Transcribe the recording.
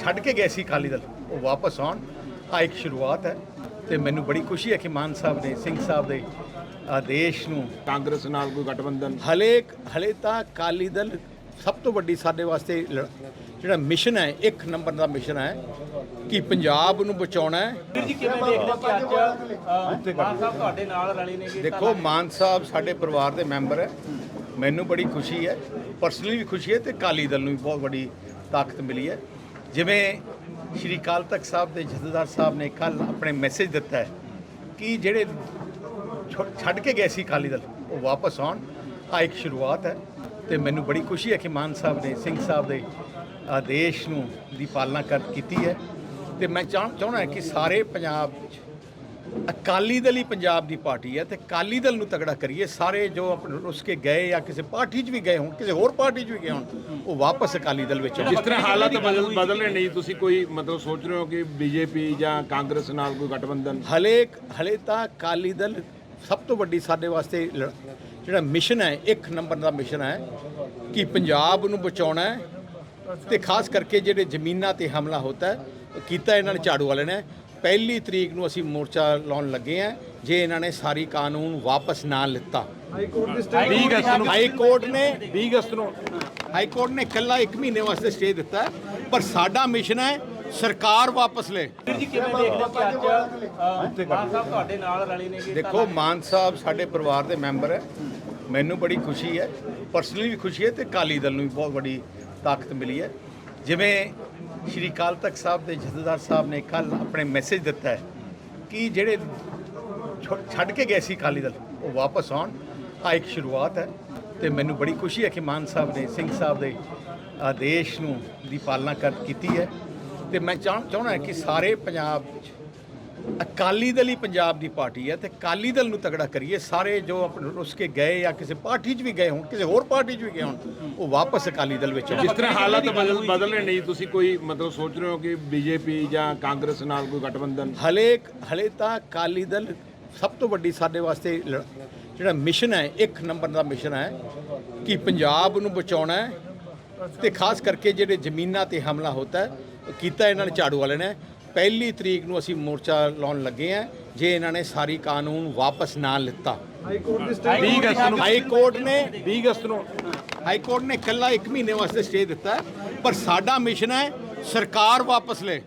ਛੱਡ ਕੇ ਗਏ ਸੀ ਅਕਾਲੀ ਦਲ। ਉਹ ਵਾਪਸ ਆਉਣ। ਆ ਇੱਕ ਸ਼ੁਰੂਆਤ ਹੈ ਤੇ ਮੈਨੂੰ ਬੜੀ ਖੁਸ਼ੀ ਹੈ ਕਿ ਮਾਨ ਸਾਹਿਬ ਨੇ ਸਿੰਘ ਸਾਹਿਬ ਦੇ ਆਦੇਸ਼ ਨੂੰ ਕਾਂਗਰਸ ਨਾਲ ਕੋਈ ਗਠਬੰਧਨ? ਹਲੇ ਹਲੇ ਤਾਂ ਅਕਾਲੀ ਦਲ ਸਭ ਤੋਂ ਵੱਡੀ ਸਾਡੇ ਵਾਸਤੇ ਜਿਹੜਾ ਮਿਸ਼ਨ ਹੈ ਇੱਕ ਨੰਬਰ ਦਾ ਮਿਸ਼ਨ ਹੈ ਕਿ ਪੰਜਾਬ ਨੂੰ ਬਚਾਉਣਾ ਹੈ। ਵੀਰ ਜੀ ਕਿਵੇਂ ਦੇਖਦੇ ਕਿ ਅੱਜ ਮਾਨ ਸਾਹਿਬ ਤੁਹਾਡੇ ਨਾਲ ਰਲੇ ਨੇਗੇ ਦੇਖੋ ਮਾਨ ਸਾਹਿਬ ਸਾਡੇ ਪਰਿਵਾਰ ਦੇ ਮੈਂਬਰ ਹੈ। ਮੈਨੂੰ ਬੜੀ ਖੁਸ਼ੀ ਹੈ। ਪਰਸਨਲੀ ਵੀ ਖੁਸ਼ੀ ਹੈ ਤੇ ਅਕਾਲੀ ਦਲ ਨੂੰ ਵੀ ਬਹੁਤ ਵੱਡੀ ਤਾਕਤ ਮਿਲੀ ਹੈ। ਜਿਵੇਂ ਸ਼੍ਰੀ ਅਕਾਲ ਤਖਤ ਸਾਹਿਬ ਦੇ ਜਥੇਦਾਰ ਸਾਹਿਬ ਨੇ ਕੱਲ ਆਪਣੇ ਮੈਸੇਜ ਦਿੱਤਾ ਹੈ ਕਿ ਜਿਹੜੇ ਛੋ- ਛੱਡ ਕੇ ਗਏ ਸੀ ਅਕਾਲੀ ਦਲ, ਉਹ ਵਾਪਸ ਆਉਣ। ਆ ਇੱਕ ਸ਼ੁਰੂਆਤ ਹੈ ਤੇ ਮੈਨੂੰ ਬੜੀ ਖੁਸ਼ੀ ਹੈ ਕਿ ਮਾਨ ਸਾਹਿਬ ਨੇ, ਸਿੰਘ ਸਾਹਿਬ ਦੇ ਆਦੇਸ਼ ਨੂੰ ਦੀ ਪਾਲਣਾ ਕਰ ਕੀਤੀ ਹੈ। ਤੇ ਮੈਂ ਚਾਹ ਚਾਹੁੰਦਾ ਕਿ ਸਾਰੇ ਪੰਜਾਬ ਅਕਾਲੀ ਦਲ ਹੀ ਪੰਜਾਬ ਦੀ ਪਾਰਟੀ ਹੈ ਤੇ ਅਕਾਲੀ ਦਲ ਨੂੰ ਤਗੜਾ ਕਰੀਏ ਸਾਰੇ ਜੋ ਆਪਣੇ ਰੁੱਸ ਕੇ ਗਏ ਜਾਂ ਕਿਸੇ ਪਾਰਟੀ 'ਚ ਵੀ ਗਏ ਹੋਣ ਕਿਸੇ ਹੋਰ ਪਾਰਟੀ 'ਚ ਵੀ ਗਏ ਹੋਣ ਉਹ ਵਾਪਸ ਅਕਾਲੀ ਦਲ ਵਿੱਚ ਜਿਸ ਤਰ੍ਹਾਂ ਹਾਲਾਤ ਬਦਲ ਬਦਲ ਰਹੇ ਨਹੀਂ ਤੁਸੀਂ ਕੋਈ ਮਤਲਬ ਸੋਚ ਰਹੇ ਹੋ ਕਿ ਬੀਜੇਪੀ ਜਾਂ ਕਾਂਗਰਸ ਨਾਲ ਕੋਈ ਗਠਬੰਧਨ? ਹਲੇ ਹਲੇ ਤਾਂ ਅਕਾਲੀ ਦਲ ਸਭ ਤੋਂ ਵੱਡੀ ਸਾਡੇ ਵਾਸਤੇ ਜਿਹੜਾ ਮਿਸ਼ਨ ਹੈ ਇੱਕ ਨੰਬਰ ਦਾ ਮਿਸ਼ਨ ਹੈ ਕਿ ਪੰਜਾਬ ਨੂੰ ਬਚਾਉਣਾ ਹੈ ਤੇ ਖਾਸ ਕਰਕੇ ਜਿਹੜੇ ਜ਼ਮੀਨਾਂ ਤੇ ਹਮਲਾ ਹੁੰਦਾ ਕੀਤਾ ਇਹਨਾਂ ਨੇ ਝਾੜੂ ਵਾਲੇ ਨੇ। ਪਹਿਲੀ ਤਰੀਕ ਨੂੰ ਅਸੀਂ ਮੋਰਚਾ ਲਾਉਣ ਲੱਗੇ ਆ ਜੇ ਇਹਨਾਂ ਨੇ ਸਾਰੀ ਕਾਨੂੰਨ ਵਾਪਸ ਨਾ ਲਿੱਤਾ। ਅਗਸਤ ਨੂੰ। ਹਾਈ ਕੋਰਟ ਨੇ 20 ਅਗਸਤ ਨੂੰ। ਹਾਈ ਕੋਰਟ ਨੇ ਇਕੱਲਾ 1 ਮਹੀਨੇ ਵਾਸਤੇ ਸਟੇ ਦਿੱਤਾ ਪਰ ਸਾਡਾ ਮਿਸ਼ਨ ਹੈ ਸਰਕਾਰ ਵਾਪਸ ਲੈ। ਵੀਰ ਜੀ ਕਿਵੇਂ ਦੇਖਦੇ ਕਿ ਅੱਜ ਮਾਨ ਸਾਹਿਬ ਤੁਹਾਡੇ ਨਾਲ ਰਲੇ ਨੇਗੇ ਦੇਖੋ ਮਾਨ ਸਾਹਿਬ ਸਾਡੇ ਪਰਿਵਾਰ ਦੇ ਮੈਂਬਰ ਹੈ। ਮੈਨੂੰ ਬੜੀ ਖੁਸ਼ੀ ਹੈ ਪਰਸਨਲੀ ਵੀ ਖੁਸ਼ੀ ਹੈ ਤੇ ਅਕਾਲੀ ਦਲ ਨੂੰ ਵੀ ਬਹੁਤ ਵੱਡੀ ਤਾਕਤ ਮਿਲੀ ਹੈ। ਜਿਵੇਂ ਸ਼੍ਰੀ ਅਕਾਲ ਤਖਤ ਸਾਹਿਬ ਦੇ ਜਥੇਦਾਰ ਸਾਹਿਬ ਨੇ ਕੱਲ ਆਪਣੇ ਮੈਸੇਜ ਦਿੱਤਾ ਹੈ ਕਿ ਜਿਹੜੇ ਛੋ- ਛੱਡ ਕੇ ਗਏ ਸੀ ਅਕਾਲੀ ਦਲ, ਉਹ ਵਾਪਸ ਆਉਣ। ਆ ਇੱਕ ਸ਼ੁਰੂਆਤ ਹੈ ਤੇ ਮੈਨੂੰ ਬੜੀ ਖੁਸ਼ੀ ਹੈ ਕਿ ਮਾਨ ਸਾਹਿਬ ਨੇ, ਸਿੰਘ ਸਾਹਿਬ ਦੇ ਆਦੇਸ਼ ਨੂੰ ਦੀ ਪਾਲਣਾ ਕਰ, ਕੀਤੀ ਹੈ। ਤੇ ਮੈਂ ਚਾਹ, ਚਾਹੁੰਦਾ ਕਿ ਸਾਰੇ ਪੰਜਾਬ 'ਚ ਅਕਾਲੀ ਦਲ ਹੀ ਪੰਜਾਬ ਦੀ ਪਾਰਟੀ ਹੈ ਤੇ ਅਕਾਲੀ ਦਲ ਨੂੰ ਤਗੜਾ ਕਰੀਏ ਸਾਰੇ ਜੋ ਆਪਣੇ ਰੁੱਸ ਕੇ ਗਏ ਜਾਂ ਕਿਸੇ ਪਾਰਟੀ 'ਚ ਵੀ ਗਏ ਹੋਣ ਕਿਸੇ ਹੋਰ ਪਾਰਟੀ 'ਚ ਵੀ ਗਏ ਹੋਣ ਉਹ ਵਾਪਸ ਅਕਾਲੀ ਦਲ ਵਿੱਚ ਜਿਸ ਤਰ੍ਹਾਂ ਹਾਲਾਤ ਬਦਲ ਬਦਲ ਰਹੇ ਨਹੀਂ ਤੁਸੀਂ ਕੋਈ ਮਤਲਬ ਸੋਚ ਰਹੇ ਹੋ ਕਿ ਬੀਜੇਪੀ ਜਾਂ ਕਾਂਗਰਸ ਨਾਲ ਕੋਈ ਗਠਬੰਧਨ? ਹਲੇ ਹਲੇ ਤਾਂ ਅਕਾਲੀ ਦਲ ਸਭ ਤੋਂ ਵੱਡੀ ਸਾਡੇ ਵਾਸਤੇ ਜਿਹੜਾ ਮਿਸ਼ਨ ਹੈ ਇੱਕ ਨੰਬਰ ਦਾ ਮਿਸ਼ਨ ਹੈ ਕਿ ਪੰਜਾਬ ਨੂੰ ਬਚਾਉਣਾ ਹੈ ਤੇ ਖਾਸ ਕਰਕੇ ਜਿਹੜੇ ਜ਼ਮੀਨਾਂ ਤੇ ਹਮਲਾ ਹੁੰਦਾ ਕੀਤਾ ਇਹਨਾਂ ਨੇ ਝਾੜੂ ਵਾਲੇ ਨੇ। ਪਹਿਲੀ ਤਰੀਕ ਨੂੰ ਅਸੀਂ ਮੋਰਚਾ ਲਾਉਣ ਲੱਗੇ ਆ ਜੇ ਇਹਨਾਂ ਨੇ ਸਾਰੀ ਕਾਨੂੰਨ ਵਾਪਸ ਨਾ ਲਿੱਤਾ। 20 ਅਗਸਤ ਨੂੰ। ਹਾਈ ਕੋਰਟ ਨੇ 20 ਅਗਸਤ ਨੂੰ। ਹਾਈ ਕੋਰਟ ਨੇ ਇਕੱਲਾ 1 ਮਹੀਨੇ ਵਾਸਤੇ ਸਟੇ ਦਿੱਤਾ ਪਰ ਸਾਡਾ ਮਿਸ਼ਨ ਹੈ ਸਰਕਾਰ ਵਾਪਸ ਲੈ।